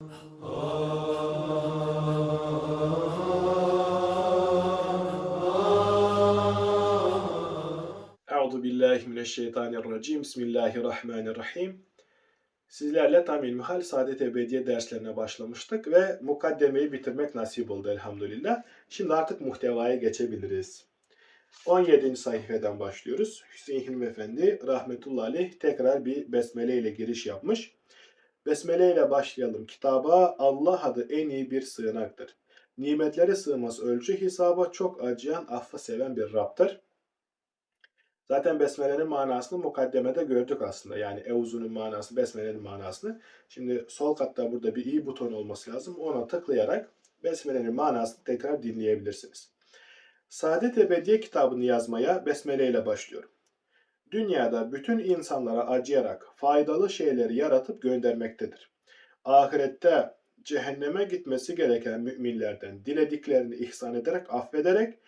Euzu billahi mineşşeytanirracim. Bismillahirrahmanirrahim. Sizlerle tam ilmihal saadet ebediye derslerine başlamıştık ve mukaddemeyi bitirmek nasip oldu elhamdülillah. Şimdi artık muhtevaya geçebiliriz. 17. sayfeden başlıyoruz. Hüseyin Hilmi Efendi rahmetullahi aleyh tekrar bir besmele ile giriş yapmış. Besmele ile başlayalım. Kitaba Allah adı en iyi bir sığınaktır. Nimetlere sığmaz ölçü hesaba çok acıyan affı seven bir Rab'dır. Zaten besmelenin manasını mukaddemede gördük aslında. Yani evzunun manası, besmelenin manasını. Şimdi sol katta burada bir i buton olması lazım. Ona tıklayarak besmelenin manasını tekrar dinleyebilirsiniz. Saadet Ebediye kitabını yazmaya besmele ile başlıyorum. Dünyada bütün insanlara acıyarak faydalı şeyleri yaratıp göndermektedir. Ahirette cehenneme gitmesi gereken müminlerden dilediklerini ihsan ederek affederek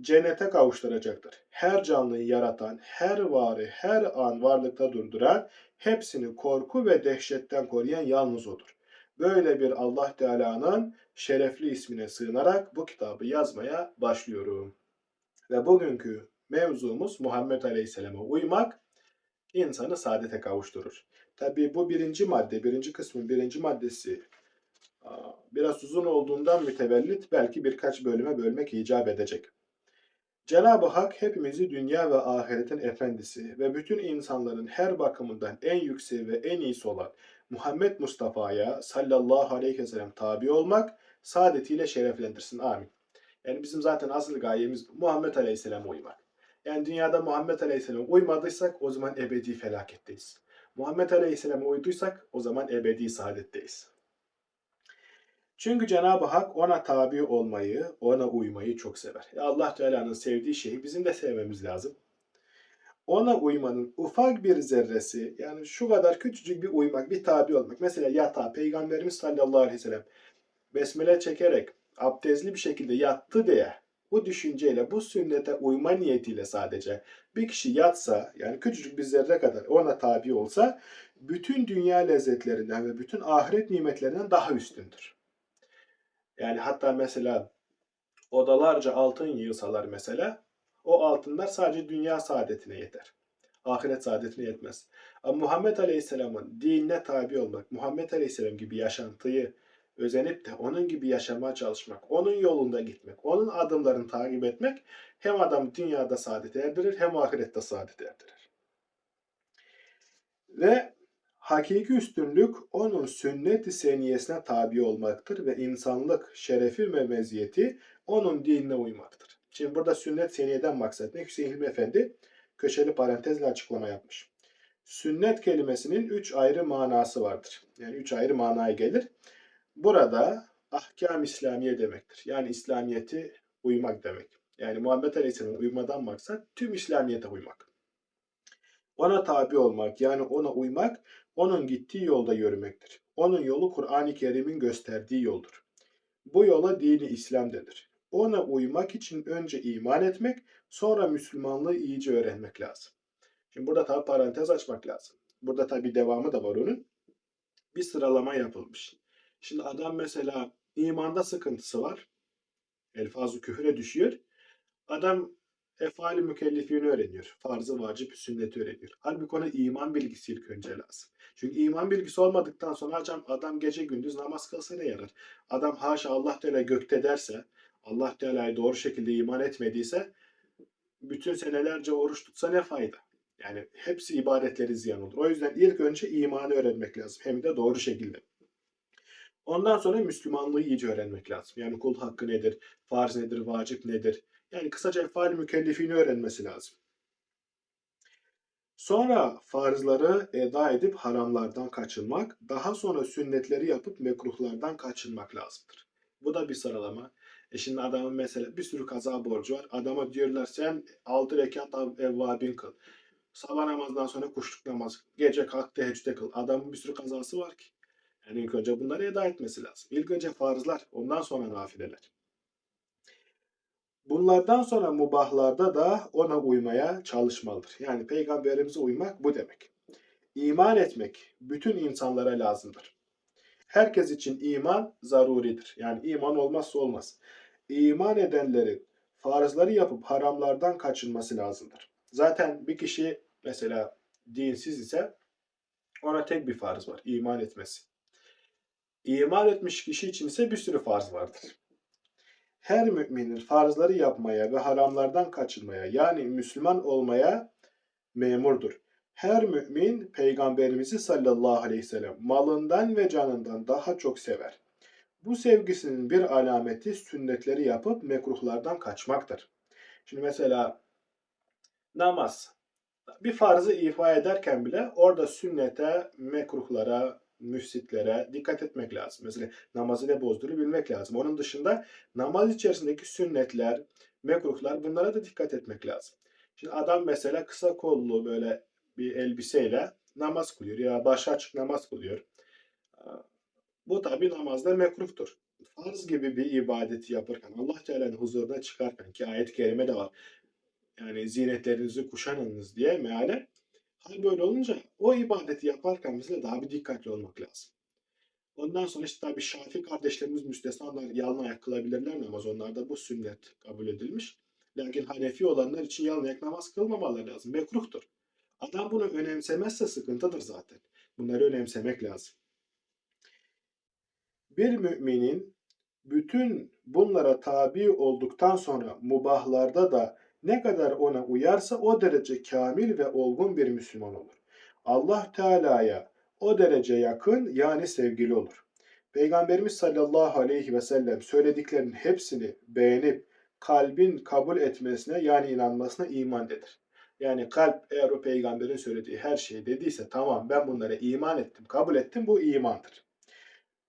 cennete kavuşturacaktır. Her canlıyı yaratan, her varı, her an varlıkta durduran, hepsini korku ve dehşetten koruyan yalnız odur. Böyle bir Allah Teala'nın şerefli ismine sığınarak bu kitabı yazmaya başlıyorum. Ve bugünkü mevzumuz Muhammed Aleyhisselam'a uymak insanı saadete kavuşturur. Tabi bu birinci madde, birinci kısmın birinci maddesi biraz uzun olduğundan mütevellit belki birkaç bölüme bölmek icap edecek. Cenab-ı Hak hepimizi dünya ve ahiretin efendisi ve bütün insanların her bakımından en yüksek ve en iyisi olan Muhammed Mustafa'ya sallallahu aleyhi ve sellem tabi olmak saadetiyle şereflendirsin. Amin. Yani bizim zaten asıl gayemiz Muhammed Aleyhisselam'a uymak. Yani dünyada Muhammed Aleyhisselam'a uymadıysak o zaman ebedi felaketteyiz. Muhammed Aleyhisselam'a uyduysak o zaman ebedi saadetteyiz. Çünkü Cenab-ı Hak ona tabi olmayı, ona uymayı çok sever. Ya Allah Teala'nın sevdiği şeyi bizim de sevmemiz lazım. Ona uymanın ufak bir zerresi, yani şu kadar küçücük bir uymak, bir tabi olmak. Mesela yatağa Peygamberimiz sallallahu aleyhi ve sellem besmele çekerek abdestli bir şekilde yattı diye bu düşünceyle, bu sünnete uyma niyetiyle sadece bir kişi yatsa, yani küçücük bir zerre kadar ona tabi olsa, bütün dünya lezzetlerinden ve bütün ahiret nimetlerinden daha üstündür. Yani hatta mesela odalarca altın yığsalar mesela o altınlar sadece dünya saadetine yeter. Ahiret saadetine yetmez. Ama Muhammed Aleyhisselam'ın dinine tabi olmak, Muhammed Aleyhisselam gibi yaşantıyı özenip de onun gibi yaşamaya çalışmak, onun yolunda gitmek, onun adımlarını takip etmek hem adam dünyada saadet erdirir hem ahirette saadet erdirir. Ve Hakiki üstünlük onun sünnet-i seniyesine tabi olmaktır ve insanlık şerefi ve meziyeti onun dinine uymaktır. Şimdi burada sünnet seniyeden maksat ne? Hüseyin Hilmi Efendi köşeli parantezle açıklama yapmış. Sünnet kelimesinin üç ayrı manası vardır. Yani üç ayrı manaya gelir. Burada ahkam İslamiye demektir. Yani İslamiyeti uymak demek. Yani Muhammed Aleyhisselam'a uymadan maksat tüm İslamiyete uymak. Ona tabi olmak yani ona uymak onun gittiği yolda yürümektir. Onun yolu Kur'an-ı Kerim'in gösterdiği yoldur. Bu yola dini İslam denir. Ona uymak için önce iman etmek, sonra Müslümanlığı iyice öğrenmek lazım. Şimdi burada tabi parantez açmak lazım. Burada tabi devamı da var onun. Bir sıralama yapılmış. Şimdi adam mesela imanda sıkıntısı var. Elfazı küfüre düşüyor. Adam efali mükellefini öğreniyor. Farzı, vacip, sünneti öğreniyor. Halbuki ona iman bilgisi ilk önce lazım. Çünkü iman bilgisi olmadıktan sonra hocam adam gece gündüz namaz kılsa ne yarar? Adam haşa Allah Teala gökte derse, Allah Teala'yı doğru şekilde iman etmediyse bütün senelerce oruç tutsa ne fayda? Yani hepsi ibadetleri ziyan olur. O yüzden ilk önce imanı öğrenmek lazım. Hem de doğru şekilde. Ondan sonra Müslümanlığı iyice öğrenmek lazım. Yani kul hakkı nedir, farz nedir, vacip nedir? Yani kısaca efal mükellefini öğrenmesi lazım. Sonra farzları eda edip haramlardan kaçınmak, daha sonra sünnetleri yapıp mekruhlardan kaçınmak lazımdır. Bu da bir sıralama. E şimdi adamın mesela bir sürü kaza borcu var. Adama diyorlar sen 6 rekat evvabin kıl. Sabah namazından sonra kuşluk namaz. Gece kalk teheccüde kıl. Adamın bir sürü kazası var ki. Yani ilk önce bunları eda etmesi lazım. İlk önce farzlar, ondan sonra nafileler. Bunlardan sonra mubahlarda da ona uymaya çalışmalıdır. Yani peygamberimize uymak bu demek. İman etmek bütün insanlara lazımdır. Herkes için iman zaruridir. Yani iman olmazsa olmaz. İman edenlerin farzları yapıp haramlardan kaçınması lazımdır. Zaten bir kişi mesela dinsiz ise ona tek bir farz var. iman etmesi. İman etmiş kişi için ise bir sürü farz vardır. Her müminin farzları yapmaya ve haramlardan kaçınmaya yani Müslüman olmaya memurdur. Her mümin peygamberimizi sallallahu aleyhi ve sellem malından ve canından daha çok sever. Bu sevgisinin bir alameti sünnetleri yapıp mekruhlardan kaçmaktır. Şimdi mesela namaz. Bir farzı ifa ederken bile orada sünnete, mekruhlara, müfsitlere dikkat etmek lazım. Mesela namazı ne bozduğunu bilmek lazım. Onun dışında namaz içerisindeki sünnetler, mekruhlar bunlara da dikkat etmek lazım. Şimdi adam mesela kısa kollu böyle bir elbiseyle namaz kılıyor ya başı açık namaz kılıyor. Bu tabi namazda mekruhtur. Farz gibi bir ibadeti yaparken, Allah Teala'nın huzuruna çıkarken ki ayet-i kerime de var. Yani zinetlerinizi kuşanınız diye meale. Hal böyle olunca o ibadeti yaparken mesela daha bir dikkatli olmak lazım. Ondan sonra işte tabi Şafi kardeşlerimiz müstesnalar yalın ayak kılabilirler namaz. Onlarda bu sünnet kabul edilmiş. Lakin Hanefi olanlar için yalın ayak namaz kılmamaları lazım. Mekruhtur. Adam bunu önemsemezse sıkıntıdır zaten. Bunları önemsemek lazım. Bir müminin bütün bunlara tabi olduktan sonra mubahlarda da ne kadar ona uyarsa o derece kamil ve olgun bir Müslüman olur. Allah Teala'ya o derece yakın yani sevgili olur. Peygamberimiz sallallahu aleyhi ve sellem söylediklerinin hepsini beğenip kalbin kabul etmesine yani inanmasına iman denir. Yani kalp eğer o peygamberin söylediği her şeyi dediyse tamam ben bunlara iman ettim, kabul ettim bu imandır.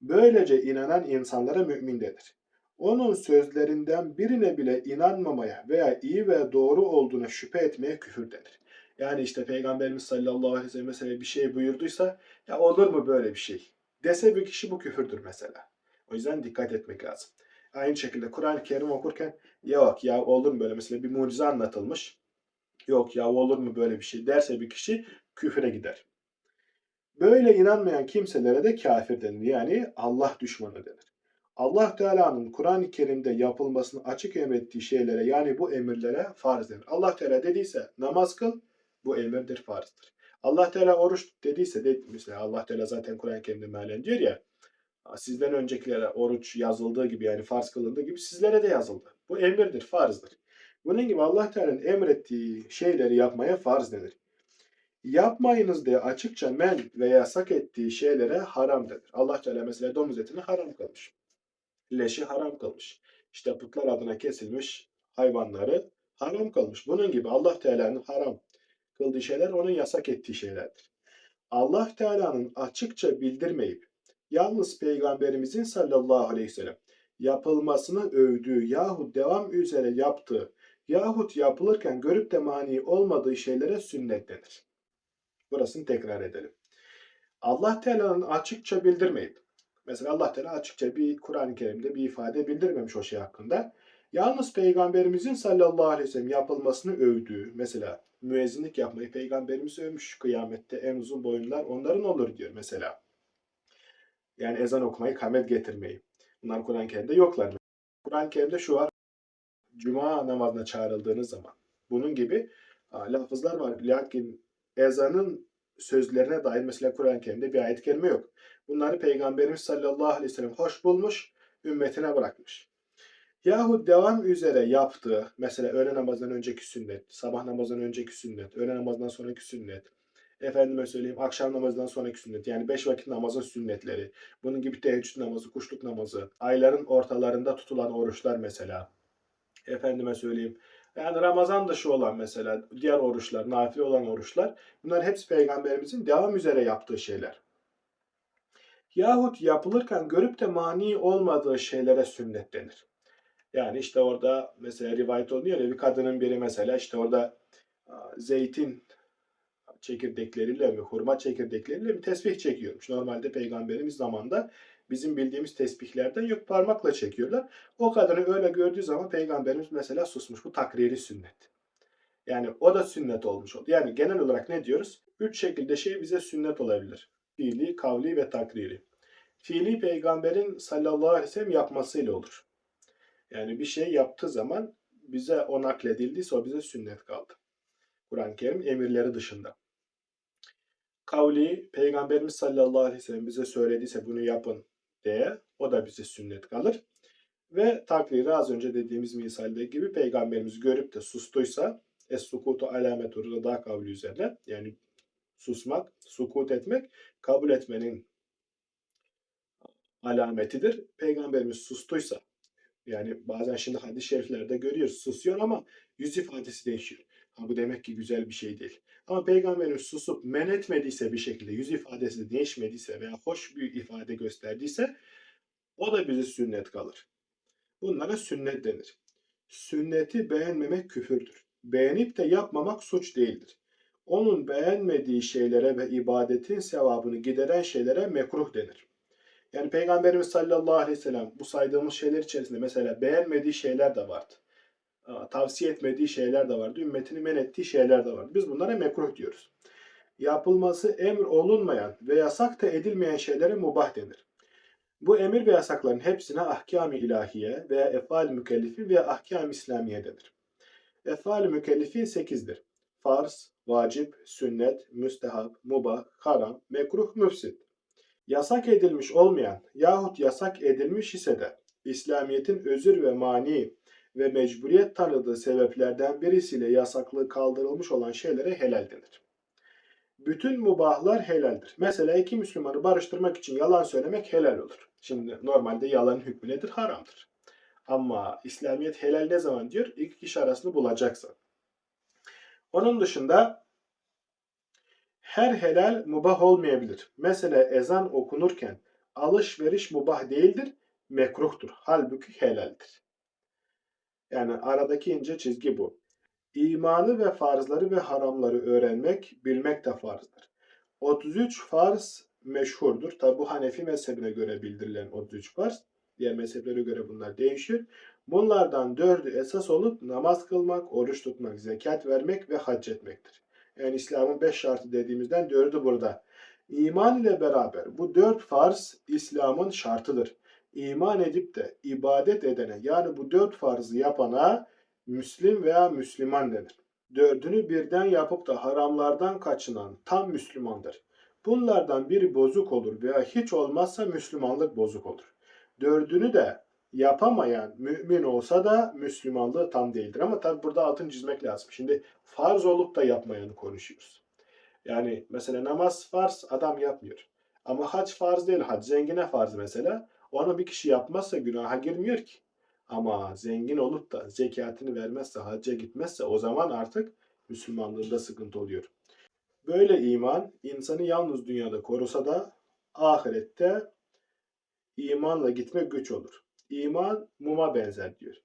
Böylece inanan insanlara mümin denir. Onun sözlerinden birine bile inanmamaya veya iyi ve doğru olduğuna şüphe etmeye küfür denir. Yani işte Peygamberimiz sallallahu aleyhi ve sellem mesela bir şey buyurduysa ya olur mu böyle bir şey dese bir kişi bu küfürdür mesela. O yüzden dikkat etmek lazım. Aynı şekilde Kur'an-ı Kerim okurken yok ya olur mu böyle mesela bir mucize anlatılmış. Yok ya olur mu böyle bir şey derse bir kişi küfüre gider. Böyle inanmayan kimselere de kafir denir. Yani Allah düşmanı denir. Allah Teala'nın Kur'an-ı Kerim'de yapılmasını açık emrettiği şeylere yani bu emirlere farz denir. Allah Teala dediyse namaz kıl bu emirdir farzdır. Allah Teala oruç dediyse de, mesela Allah Teala zaten Kur'an-ı Kerim'de mealen diyor ya sizden öncekilere oruç yazıldığı gibi yani farz kılındığı gibi sizlere de yazıldı. Bu emirdir, farzdır. Bunun gibi Allah Teala'nın emrettiği şeyleri yapmaya farz denir. Yapmayınız diye açıkça men ve yasak ettiği şeylere haram denir. Allah Teala mesela domuz etini haram kılmış. Leşi haram kılmış. İşte putlar adına kesilmiş hayvanları haram kılmış. Bunun gibi Allah Teala'nın haram kıldığı şeyler onun yasak ettiği şeylerdir. Allah Teala'nın açıkça bildirmeyip yalnız Peygamberimizin sallallahu aleyhi ve sellem yapılmasını övdüğü yahut devam üzere yaptığı yahut yapılırken görüp de mani olmadığı şeylere sünnet denir. Burasını tekrar edelim. Allah Teala'nın açıkça bildirmeyip, mesela Allah Teala açıkça bir Kur'an-ı Kerim'de bir ifade bildirmemiş o şey hakkında. Yalnız Peygamberimizin sallallahu aleyhi ve sellem yapılmasını övdüğü, mesela müezzinlik yapmayı Peygamberimiz övmüş kıyamette en uzun boyunlar onların olur diyor mesela. Yani ezan okumayı, kamet getirmeyi. Bunlar Kur'an-ı Kerim'de yoklar. Kur'an-ı Kerim'de şu var. Cuma namazına çağrıldığınız zaman. Bunun gibi lafızlar var. Lakin ezanın sözlerine dair mesela Kur'an-ı Kerim'de bir ayet kelime yok. Bunları Peygamberimiz sallallahu aleyhi ve sellem hoş bulmuş, ümmetine bırakmış. Yahut devam üzere yaptığı, mesela öğle namazından önceki sünnet, sabah namazından önceki sünnet, öğle namazından sonraki sünnet, efendime söyleyeyim akşam namazından sonraki sünnet, yani beş vakit namazın sünnetleri, bunun gibi teheccüd namazı, kuşluk namazı, ayların ortalarında tutulan oruçlar mesela, efendime söyleyeyim, yani Ramazan dışı olan mesela diğer oruçlar, nafile olan oruçlar bunlar hepsi peygamberimizin devam üzere yaptığı şeyler. Yahut yapılırken görüp de mani olmadığı şeylere sünnet denir. Yani işte orada mesela rivayet oluyor ya bir kadının biri mesela işte orada zeytin çekirdekleriyle mi, hurma çekirdekleriyle mi tesbih çekiyormuş. Normalde peygamberimiz zamanında bizim bildiğimiz tesbihlerden yok parmakla çekiyorlar. O kadını öyle gördüğü zaman peygamberimiz mesela susmuş. Bu takriri sünnet. Yani o da sünnet olmuş oldu. Yani genel olarak ne diyoruz? Üç şekilde şey bize sünnet olabilir. Fiili, kavli ve takriri. Fiili peygamberin sallallahu aleyhi ve sellem yapmasıyla olur. Yani bir şey yaptığı zaman bize o nakledildiyse o bize sünnet kaldı. Kur'an-ı Kerim emirleri dışında. Kavli peygamberimiz sallallahu aleyhi ve sellem bize söylediyse bunu yapın diye o da bize sünnet kalır. Ve takriri az önce dediğimiz misalde gibi peygamberimiz görüp de sustuysa es-sukutu alametur rıda kavli üzerine yani susmak, sukut etmek kabul etmenin alametidir. Peygamberimiz sustuysa yani bazen şimdi hadis-i şeriflerde görüyoruz susuyor ama yüz ifadesi değişiyor. Ha, bu demek ki güzel bir şey değil. Ama peygamberimiz susup men etmediyse bir şekilde yüz ifadesi de değişmediyse veya hoş bir ifade gösterdiyse o da bize sünnet kalır. Bunlara sünnet denir. Sünneti beğenmemek küfürdür. Beğenip de yapmamak suç değildir. Onun beğenmediği şeylere ve ibadetin sevabını gideren şeylere mekruh denir. Yani Peygamberimiz sallallahu aleyhi ve sellem bu saydığımız şeyler içerisinde mesela beğenmediği şeyler de vardı. Tavsiye etmediği şeyler de vardı. Ümmetini men ettiği şeyler de vardı. Biz bunlara mekruh diyoruz. Yapılması emir olunmayan ve yasak da edilmeyen şeylere mubah denir. Bu emir ve yasakların hepsine ahkam-ı ilahiye veya efal mükellefi veya ahkam-ı İslamiye denir. Efal mükellefi 8'dir. Farz, vacip, sünnet, müstehab, mubah, haram, mekruh, müfsit. Yasak edilmiş olmayan yahut yasak edilmiş ise de İslamiyet'in özür ve mani ve mecburiyet tanıdığı sebeplerden birisiyle yasaklığı kaldırılmış olan şeylere helal denir. Bütün mubahlar helaldir. Mesela iki Müslümanı barıştırmak için yalan söylemek helal olur. Şimdi normalde yalanın hükmü nedir? Haramdır. Ama İslamiyet helal ne zaman diyor? İki kişi arasını bulacaksa. Onun dışında her helal mubah olmayabilir. Mesela ezan okunurken alışveriş mubah değildir, mekruhtur. Halbuki helaldir. Yani aradaki ince çizgi bu. İmanı ve farzları ve haramları öğrenmek, bilmek de farzdır. 33 farz meşhurdur. Tabi bu Hanefi mezhebine göre bildirilen 33 farz. Diğer mezheplere göre bunlar değişir. Bunlardan dördü esas olup namaz kılmak, oruç tutmak, zekat vermek ve hac etmektir. Yani İslam'ın beş şartı dediğimizden dördü burada. İman ile beraber bu dört farz İslam'ın şartıdır. İman edip de ibadet edene yani bu dört farzı yapana Müslim veya Müslüman denir. Dördünü birden yapıp da haramlardan kaçınan tam Müslümandır. Bunlardan biri bozuk olur veya hiç olmazsa Müslümanlık bozuk olur. Dördünü de yapamayan mümin olsa da Müslümanlığı tam değildir. Ama tabi burada altın çizmek lazım. Şimdi farz olup da yapmayanı konuşuyoruz. Yani mesela namaz farz adam yapmıyor. Ama hac farz değil. Hac zengine farz mesela. Onu bir kişi yapmazsa günaha girmiyor ki. Ama zengin olup da zekatını vermezse, hacca gitmezse o zaman artık Müslümanlığında sıkıntı oluyor. Böyle iman insanı yalnız dünyada korusa da ahirette imanla gitmek güç olur. İman muma benzer diyor.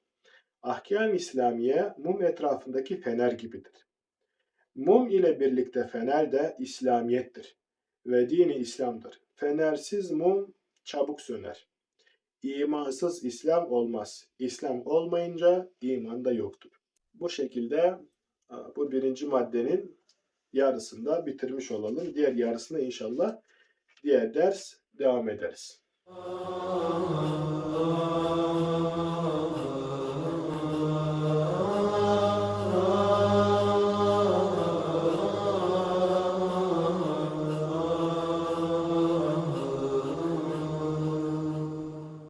Ahkam İslamiye mum etrafındaki fener gibidir. Mum ile birlikte fener de İslamiyettir ve dini İslam'dır. Fenersiz mum çabuk söner. İmansız İslam olmaz. İslam olmayınca iman da yoktur. Bu şekilde bu birinci maddenin yarısında bitirmiş olalım. Diğer yarısında inşallah diğer ders devam ederiz. Oh.